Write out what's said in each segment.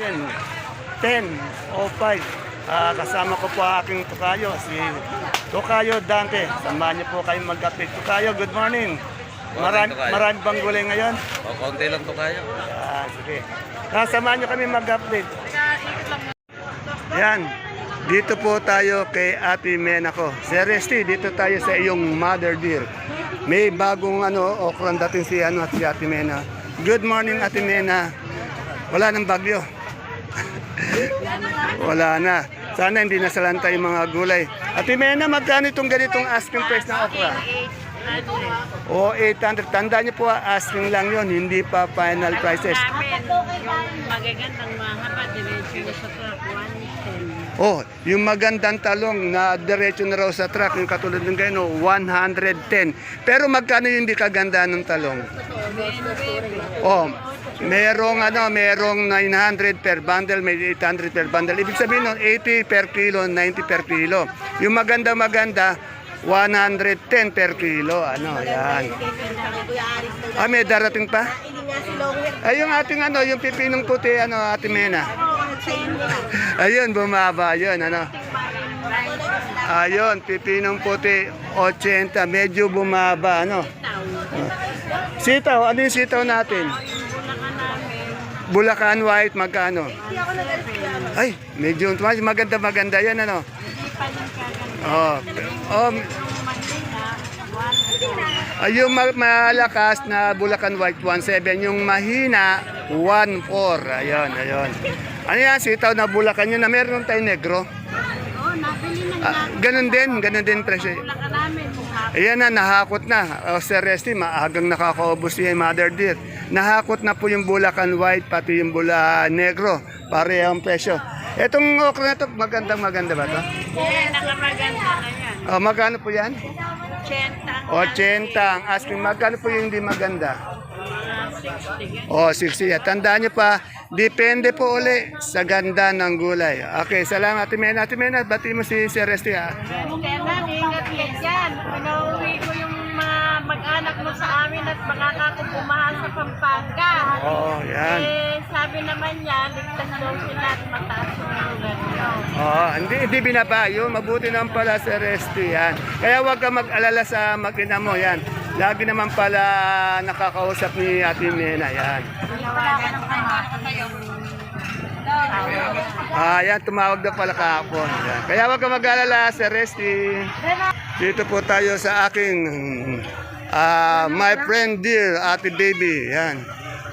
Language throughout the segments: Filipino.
natin. 10 o 5. Ah, kasama ko po aking tukayo, si Tukayo Dante. Samahan niyo po kayo mag-update. Tukayo, good morning. Marami, Tukayo. marami bang gulay ngayon? O, konti lang to kaya. Ah, sige. Nasamahan niyo kami mag-update. Yan. Dito po tayo kay Ate Mena ko. Seriously, dito tayo sa iyong mother dear. May bagong ano, okran dating si, ano, si Ate Mena. Good morning, Ate Mena. Wala nang bagyo. Wala na. Sana hindi nasalanta yung mga gulay. Ate Mena, magkano itong ganitong asking price ng okra? O 800. Tandaan niyo po, asking lang yon hindi pa final prices. Yung magagandang mahaba, diretso sa truck, 110. Oh, yung magandang talong na diretso na raw sa truck, yung katulad ng ganyan, oh, 110. Pero magkano yung hindi kaganda ng talong? Oh, merong ano, merong 900 per bundle, may 800 per bundle. Ibig sabihin nun, 80 per kilo, 90 per kilo. Yung maganda maganda, 110 per kilo. Ano, yan. Ah, may darating pa? Ay, yung ating ano, yung pipinong puti, ano, Ate Mena. Ayun, bumaba yun, ano. Ayun, pipinong puti, 80, medyo bumaba, ano. Sitaw, ano yung sitaw natin? Bulacan White, magkano? Ay, medyo maganda maganda yan, ano. Oh, oh, ay, yung ma- malakas na Bulacan White 1.7, yung mahina 1.4. Ayun, ayun. Ano yan, sitaw na Bulacan yun na meron tayong negro. Oo, nabili na Ah, ganun din, ganun din presyo. Ayan na, nahakot na. O, Sir Resty, maagang nakakaubos si Mother Dear. Nahakot na po yung Bulacan White, pati yung Bula Negro. Pare ang presyo. Etong okra na to, magandang maganda ba to? Yan, nakamaganda na yan. O, magkano po yan? 80 80 ang asking. Magkano po yung hindi maganda? mga 60 yan. O, 60. At tandaan nyo pa, depende po uli sa ganda ng gulay. Okay, salamat. Ate Mena. Ate Mena, bati mo si Sir Resty. Ha? Kaya mo sa amin at makakakupumahan sa Pampanga. Oo, yan. Eh, sabi naman niya, ligtas daw sila at mataas yung lugar niyo. Oo, hindi, hindi binabayo. Mabuti naman pala Sir Resty. Yan. Kaya huwag ka mag-alala sa makina mo. Yan. Lagi naman pala nakakausap ni Ate Mena. Yan. Ah, yan, tumawag na pala kahapon. Yan. Kaya wag ka mag-alala, Sir Resty. Dito po tayo sa aking ah, my friend dear, Ate Baby. Yan.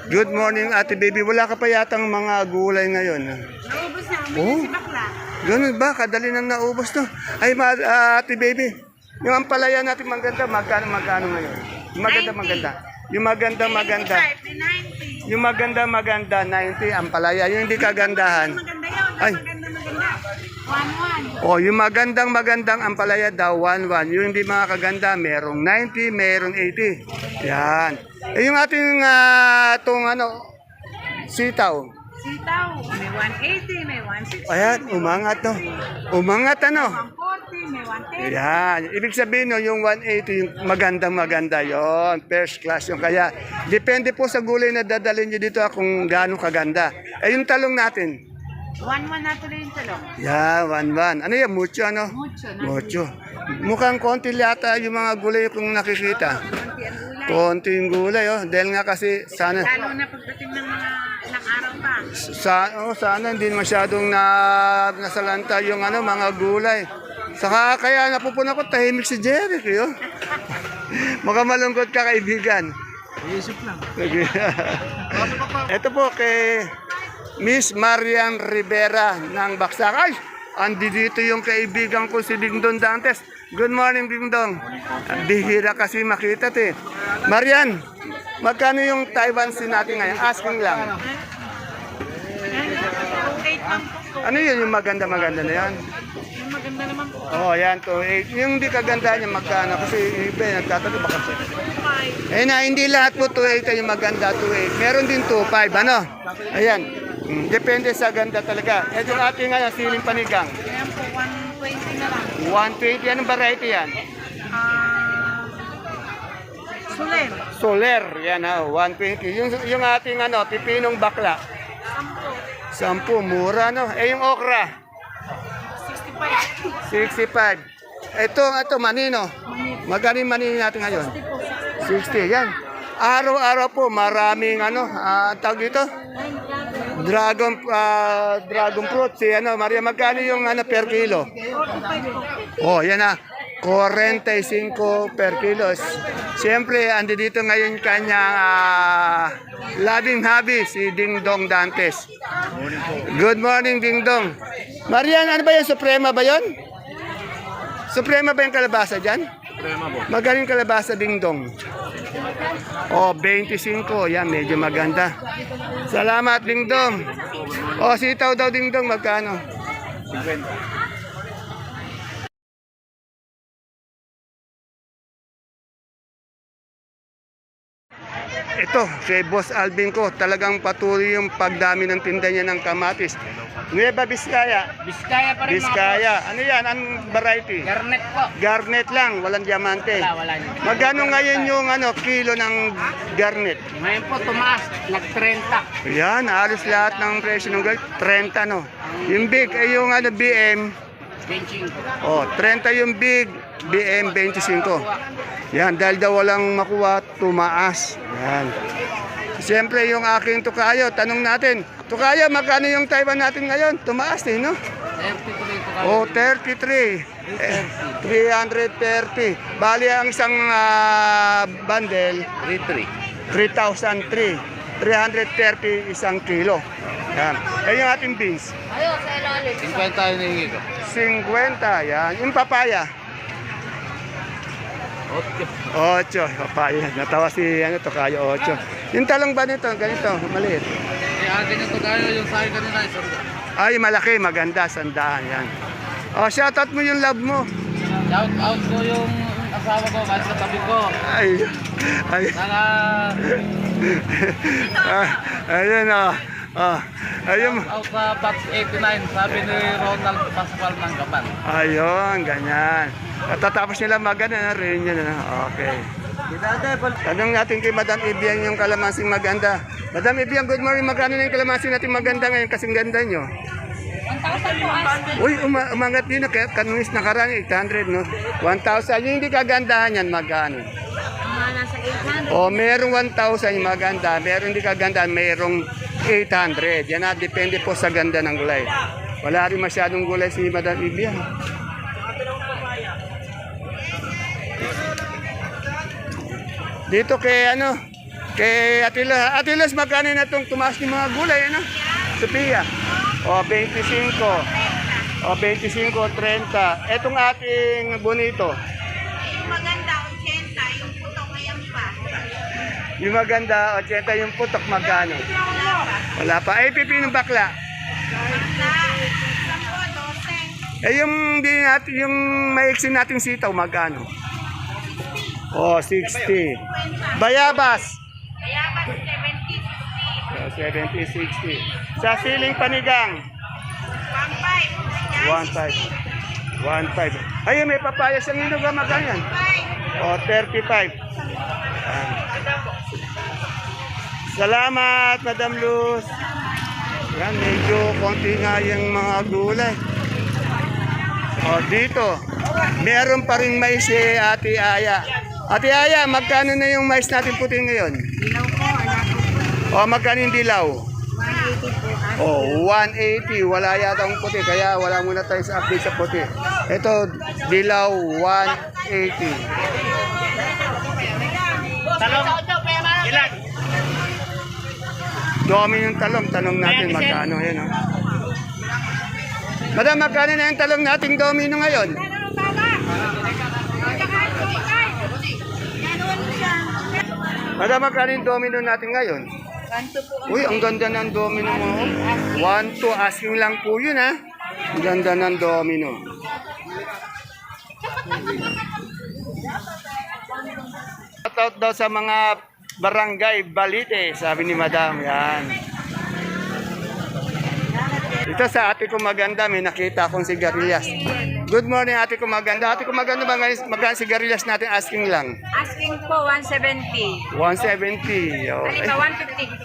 Good morning, Ate Baby. Wala ka pa yatang mga gulay ngayon. Naubos na, Oh, bakla. ganun ba? Kadali nang naubos to. Ay, ma, ah, Ate Baby. Yung ampalaya natin maganda, magkano, magkano ngayon? Yung maganda, 90. maganda. Yung maganda, maganda. 90. Yung maganda, maganda, 90 ampalaya. Yung hindi kagandahan. Maganda yun. Ay. Maganda, maganda. 1-1. Oh, yung magandang magandang ampalaya daw 11. Yung hindi mga kaganda, merong 90, merong 80. Yan. Eh yung ating ah, tong ano sitaw. Sitaw, may 180, may 160. Ayan, umangat no. Umangat ano. 140, may 110. Yan. Ibig sabihin no, yung 180 yung magandang maganda yon First class yung kaya. Depende po sa gulay na dadalhin nyo dito ah, kung gaano kaganda. Eh yung talong natin. 1-1 na tuloy yung talong. Yan, one one. Ano yan? Mucho ano? Mucho na. Mucho. Mukhang konti yata yung mga gulay kung nakikita. Konti ang gulay. Konting gulay, oh. Dahil nga kasi sana, Lalo na pagdating ng mga ilang araw pa. sa, oh, sana hindi masyadong na, nasalanta yung ano, mga gulay. Saka kaya napupuna ko tahimik si Jeric, yo. Maka malungkot ka kaibigan. Iisip lang. Sige. Ito po kay Miss Marian Rivera ng Baksakan. Ay, andi dito yung kaibigan ko si Dingdong Dantes. Good morning, Dingdong. Bihira kasi makita te. Marian, magkano yung Taiwan sin natin ngayon? Asking lang. Ano yun yung maganda-maganda na yan? Maganda naman po. Oh, yan to. Eh, yung di kaganda niya magkano kasi iba eh, nagtatanong baka sa. Eh na, hindi lahat po 2.8 yung maganda 2.8. Meron din 2.5, ano? Ayan. Mm, depende sa ganda talaga. Ito yung ating ano, siling panigang. Ayan po, 120 na lang. 120, anong variety yan? Ah, Sulen. Soler, yan ha, 120. Yung, yung ating ano, pipinong bakla, 10. Sampu, mura no. Eh yung okra? 65. 65. Ito, ito, manino. Magkano yung manino natin ngayon? 60. Yan. Araw-araw po, maraming ano, ah, tawag dito? Dragon, ah, dragon fruit. Si ano, Maria, magkano yung ano, per kilo? Oh, yan na. 45 per kilos. Siyempre, andi dito ngayon kanyang ah, labing habi, si Ding Dong Dantes. Good morning, Ding Dong. Marian, ano ba yan? Suprema ba yon? Suprema ba yung kalabasa dyan? Suprema po. Magaling kalabasa, Ding Dong. Oh, 25. Yan, medyo maganda. Salamat, Ding Dong. Oh, sitaw daw, Ding Dong. Magkano? Ito, kay Boss Alvin ko, talagang patuloy yung pagdami ng tinda niya ng kamatis. Nueva Vizcaya. Biskaya pa rin mga Vizcaya. Ano yan? Anong variety? Garnet po. Garnet lang, walang diamante. Wala, wala niyo. Magkano ngayon yung ano, kilo ng garnet? Ngayon po tumaas, nag-30. Yan, halos lahat ng presyo ng garnet, 30 no. Yung big, ay yung ano, BM, Benching. oh, 30 yung big, BM 25. Yan, dahil daw walang makuha, tumaas. Yan. Siyempre, yung aking tukayo, tanong natin, tukayo, magkano yung Taiwan natin ngayon? Tumaas eh, no? 33 po Oh, 33. Eh, 330. Bali ang isang ah, bundle, 33. 3,003. 330 isang kilo. Yan. Yan yung ating beans. Ayun, sa ilalim. 50 tayo nahingi ko. 50. Yan. Yung papaya. 8. Papaya. Natawa si ano to kayo 8. Yung talong ba nito? Ganito, maliit. Eh, akin yung tayo yung sa akin kanina, isang Ay, malaki, maganda, sandaan. Yan. Oh, shoutout mo yung love mo. Shout out ko yung asawa ko, kasi katabi ko. Ay, ay. Naka... ah, ayun oh. Oh, ayun. Out sa box 89, sabi ni Ronald Pascual ng Gaban. Ayun, ganyan. Katatapos nila magana na rin yun. Ano? Okay. Tanong natin kay Madam Ibiang yung kalamansing maganda. Madam Ibiang, good morning. Magkano na yung kalamansing natin maganda ngayon kasing ganda nyo? 1,000 po as. Uy, uma umangat din na. Kaya kanunis na karani, 800, no? 1,000. Yung hindi kagandahan yan, magkano? Mga nasa 800. O, merong 1,000 yung maganda. Merong hindi kagandahan, merong 800. Yan na, depende po sa ganda ng gulay. Wala rin masyadong gulay si Madam Ibiang. Dito kay ano, kay Atila. Atilas, magkano na itong tumaas ng mga gulay, ano? Sophia. O, 25. O, 25, 30. Etong ating bonito. Yung maganda, 80 yung putok, magkano? Wala pa. Ay, pipinong bakla. Bakla. Sampo, 12. Eh, yung, di natin, yung maiksin nating sitaw, magkano? Oh, 60. Bayabas. Kaya ba 70, 60. Oh, 70, 60. Sa siling panigang, 15. 1.5. 1.5. Ayun, may papaya sa inog, ah, magkano yan? 5. Oh, 35. Ayan. Salamat, Madam Luz. Yan, medyo konti nga yung mga gulay. O, dito, meron pa rin mais si Ate Aya. Ate Aya, magkano na yung mais natin puti ngayon? Ilaw po, anak ko. O, magkano yung dilaw? 180 po. Oh, 180. Wala yata ang puti, kaya wala muna tayo sa update sa puti. Ito, dilaw, 180. Ilan? Dami yung talong. Tanong natin magkano yun. Oh. Madam, magkano na yung talong nating domino ngayon? Madam, magkano yung domino natin ngayon? Uy, ang ganda ng domino mo. oh. One, two, asking lang po yun ha. Ang ganda ng domino. Shoutout daw sa mga barangay Balite, sabi ni Madam. Yan. Ito sa ate ko maganda, may nakita akong sigarilyas. Good morning ate ko maganda. Ate ko maganda ba ngayon, magkano sigarilyas natin asking lang? Asking po 170. 170. Oh. Halika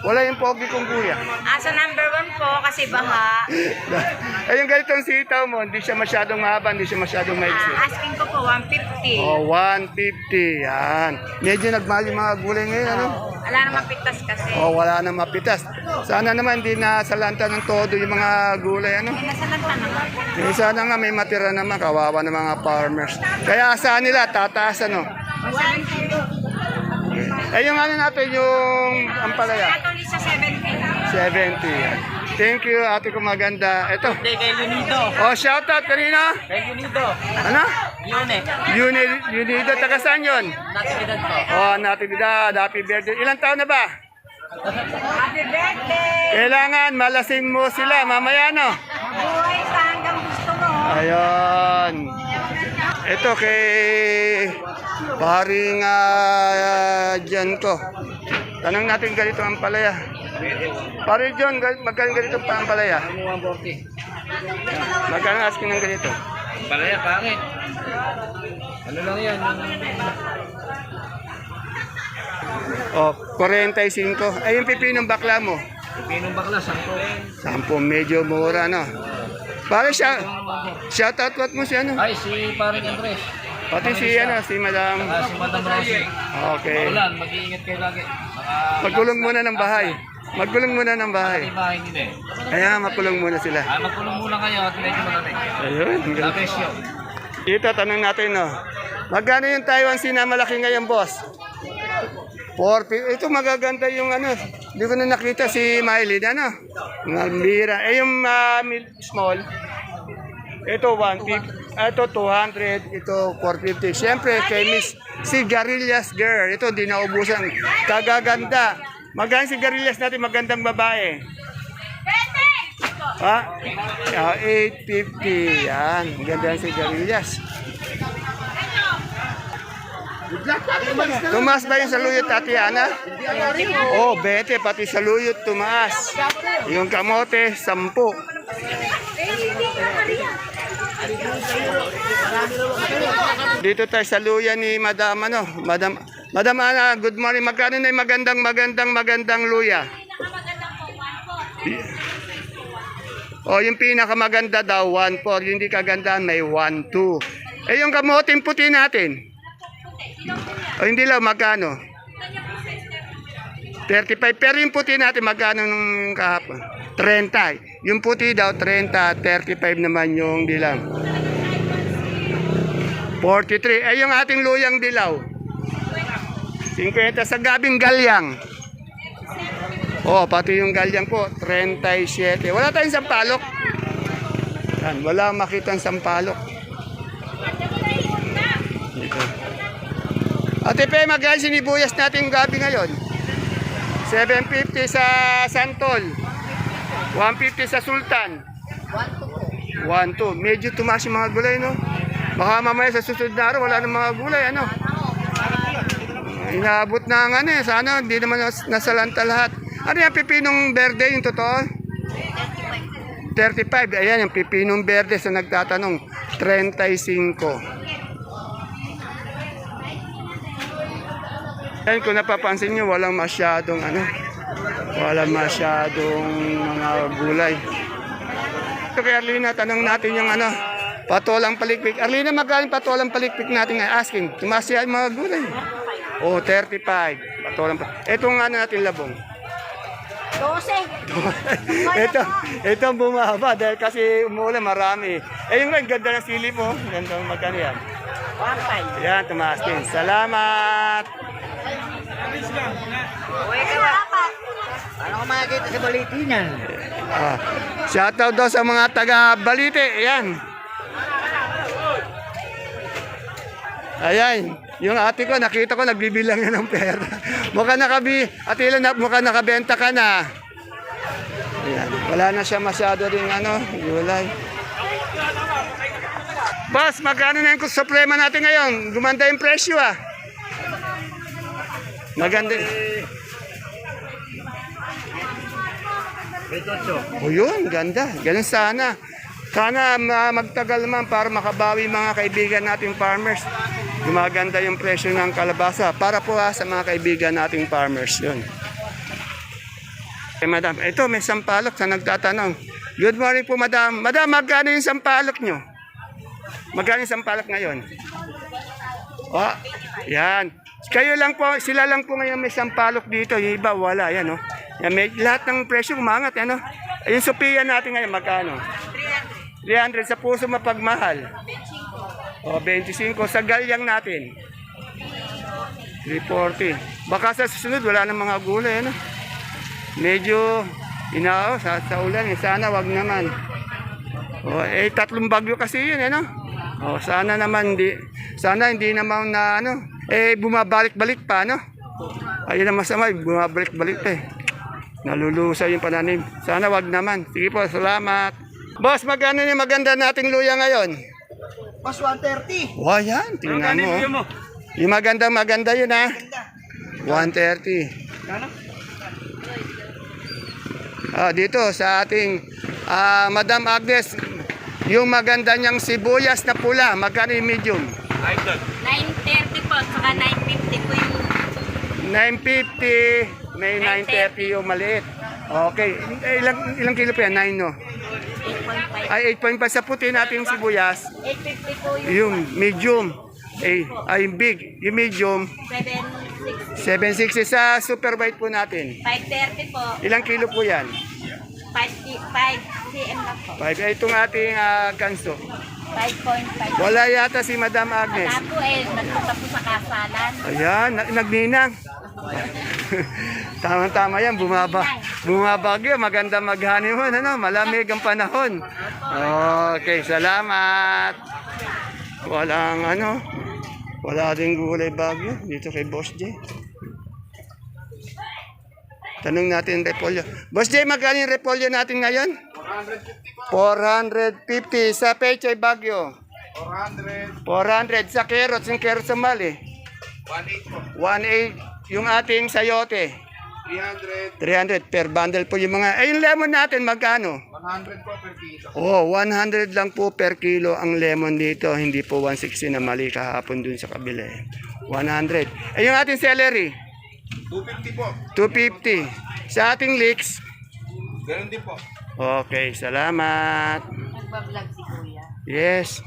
150. wala yung pogi kong kuya. Asa number 1 po kasi baha. eh yung ganitong sitaw mo, hindi siya masyadong mahaba, hindi siya masyadong maiksi. Ah, asking ko po 150. Oh, 150. Yan. Medyo nagmahal yung mga gulay ngayon, ano? Wala namang pitas kasi. Oh, wala na mapitas. Sana naman hindi na salanta ng todo yung mga gulay, ano? Nasa lanta naman. Eh, sana nga may matira naman, kawawa ng mga farmers. Kaya saan nila, tataas, ano? 150. Eh, yung ano natin, yung ampalaya. Katuloy sa 70. 70. yan. Thank you, ate ko maganda. Ito. Hindi, kay Lunito. Oh, shoutout kanina. Kay Lunito. Ano? Yun eh. Uni, Unido, taga saan yun? Natividad po. Oh, natividad, happy birthday. Ilang taon na ba? Happy birthday! Kailangan malasing mo sila mamaya, no? Buhay sa hanggang gusto mo. Ayun. Ito kay paring uh, dyan ko. Tanong natin ganito ang palaya. Pare John, magkano ganito pa ang palaya? 140. Magkano asking ng ganito? Balaya, pangit. Ano lang yan? Oh, 45. Ay, yung pipinong bakla mo. Pinong bakla, 10. 10, medyo mura, no? Pare siya, shout out what mo si ano? Ay, si paring Andres. Pati si ano, si Madam. Ah, si Madam Rosie. Okay. Maulan, mag-iingat kayo lagi. Baka Magkulong muna ng bahay. Magkulong muna ng bahay. May bahay nila eh. Kaya makulong muna sila. Ah, magkulong muna kayo at medyo marami. Ayun. ang ganda. bless you. Dito, tanong natin, no? Magkano yung Taiwan Sina malaki ngayon, boss? 450. Ito magaganda yung ano. Hindi ko na nakita si Miley, ano? Mambira. Eh, yung ah, mil- small, ito 150. Ito 200. Ito 450. Siyempre, kay Miss Sigarilyas Girl. Ito, di naubusan. Kagaganda. Magkano sigarilyas natin? Magandang babae. Ha? Ah, 850. Yan. Ganda ang sigarilyas. Tumaas ba yung saluyot, Tatiana? Oh, bete, pati saluyot tumaas. Yung kamote, sampu. Dito tayo sa luya ni Madam ano, Madam Madam Ana, good morning. Magkano na yung magandang magandang magandang luya? O, yung pinakamaganda daw, 1.4. Yung hindi kagandaan, may 1.2. Eh, yung kamoting puti natin? O, hindi lang, magkano? 35. Pero yung puti natin, magkano nung kahapon? 30. Yung puti daw, 30. 35 naman yung dilaw. 43. Eh, yung ating luyang dilaw? 50 sa gabing galyang. Oh, pati yung galyang po, 37. Wala tayong sampalok. Yan, wala makitang sampalok. Ate Pe, magkano sinibuyas natin gabi ngayon? 750 sa Santol. 150 sa Sultan. 1-2. Medyo tumaas yung mga gulay, no? Baka mamaya sa susunod na araw, wala ng mga gulay, ano? Inaabot na ang ano eh. Sana hindi naman nas- nasalanta lahat. Ano yung pipinong berde yung totoo? 35. Ayan yung pipinong berde sa nagtatanong. 35. Ayan kung napapansin nyo, walang masyadong ano. Walang masyadong mga gulay. Ito kay Arlina, tanong natin yung ano, patolang palikpik. Arlina, magkano patolang palikpik natin ngayon? Asking, tumaas yan mga gulay. Oh, 35. Patolang pa. Itong ano natin labong. 12. ito, ito ang bumaba dahil kasi umulan marami. Eh yung ang ganda ng sili mo, ganda magkano yan? 1.5. Yan, tumaas din. Salamat! Paano ko makikita sa baliti niyan? Ah, shoutout daw sa mga taga Balite. Ayan. Ayan. Yung ate ko, nakita ko, nagbibilang yan ng pera. mukha nakabi, ate Ila, na, mukha nakabenta ka na. Ayan. Wala na siya masyado rin, ano, gulay. Boss, magkano na yung suprema natin ngayon? Gumanda yung presyo, ah. Maganda. O yun, ganda. Ganun sana. Sana ma- magtagal naman para makabawi mga kaibigan nating farmers. Gumaganda yung presyo ng kalabasa para po ha, sa mga kaibigan nating farmers. Yun. Eh, madam, ito may sampalok sa nagtatanong. Good morning po, madam. Madam, magkano yung sampalok nyo? Magkano yung sampalok ngayon? Oh, yan. Kayo lang po, sila lang po ngayon may sampalok dito. Yung iba, wala. Yan, oh. Yan, may, lahat ng presyo umangat. Ano? Yung Sophia natin ngayon, magkano? 300 sa puso mapagmahal. O, 25 sa galyang natin. 340. Baka sa susunod, wala nang mga gulay. Ano? Medyo inao sa, sa ulan. Eh. Sana wag naman. O, eh, tatlong bagyo kasi yun. Ano? O, sana naman di, sana hindi naman na ano, eh bumabalik-balik pa, no? Ayun ang masama, eh, bumabalik-balik pa eh. Nalulusa yung pananim. Sana wag naman. Sige po, salamat. Boss, magkano yung maganda nating luya ngayon? Mas 130. Wow, yan. Tingnan mo. Yung maganda maganda yun ha. 130. Ah, dito sa ating ah, Madam Agnes, yung maganda niyang sibuyas na pula, magkano yung medium? 930 po, saka 950 po yung 950, may 930 yung maliit. Okay, Eh, ilang ilang kilo pa yan? 9 no? 8.5. Ay 8.5 sa puti natin yung sibuyas. 850 po yung Yung medium. Eh, ay big. Yung medium, 760. 760 sa super white po natin. 530 po. Ilang kilo po yan? 5, 5 cm lang po. 5. Ay, itong ating ah, ganso. 5.5. Wala yata si Madam Agnes. Wala po eh, nagpunta po sa kasalan. Ayan, na- nagninang. Tama-tama yan, bumaba. Bumabagyo, maganda mag-honeymoon, ano? Malamig ang panahon. Okay, salamat. Walang ano, wala ding gulay bagyo dito kay Boss J. Tanong natin repolyo. Boss J, magkano yung repolyo natin ngayon? 450 sa Pechay Bagyo. 400. 400 sa carrots, yung carrots sa mali. 1.8 1.8 yung ating sayote. 300. 300 per bundle po yung mga. Eh, yung lemon natin magkano? 100 po per kilo. Oh, 100 lang po per kilo ang lemon dito. Hindi po 160 na mali kahapon dun sa kabila. eh. 100. Eh, yung ating celery? 250 po. 250. Sa ating leeks? Ganun din po. Okay, salamat. Nagbablog si Kuya. Yes.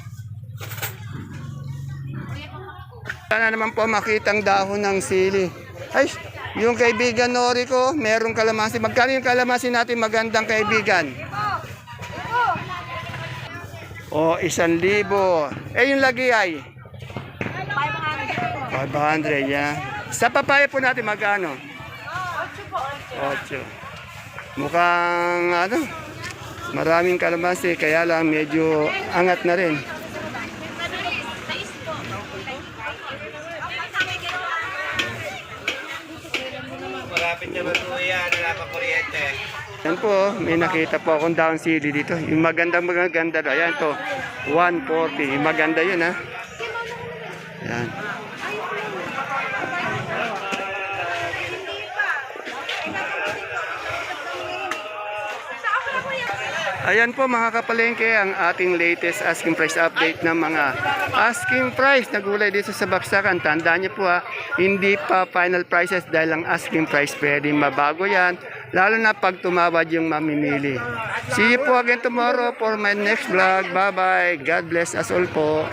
Sana naman po makitang dahon ng sili. Ay, yung kaibigan Nori ko, merong kalamansi. Magkano yung kalamansi natin magandang kaibigan? O, isang libo. Eh, yung lagi ay? 500, yan. Sa papaya po natin magkano? 8 Mukhang ano, maraming kalamansi, kaya lang medyo angat na rin. Malapit na matuya, wala pa kuryente. Yan po, may nakita po akong down city dito. Yung magandang maganda, ayan to, 140. Yung maganda yun ha. Yan. Ayan po mga kapalengke ang ating latest asking price update ng mga asking price na gulay dito sa Baksakan. Tandaan niyo po ha, hindi pa final prices dahil ang asking price pwede mabago yan. Lalo na pag tumawad yung mamimili. See you po again tomorrow for my next vlog. Bye-bye. God bless us all po.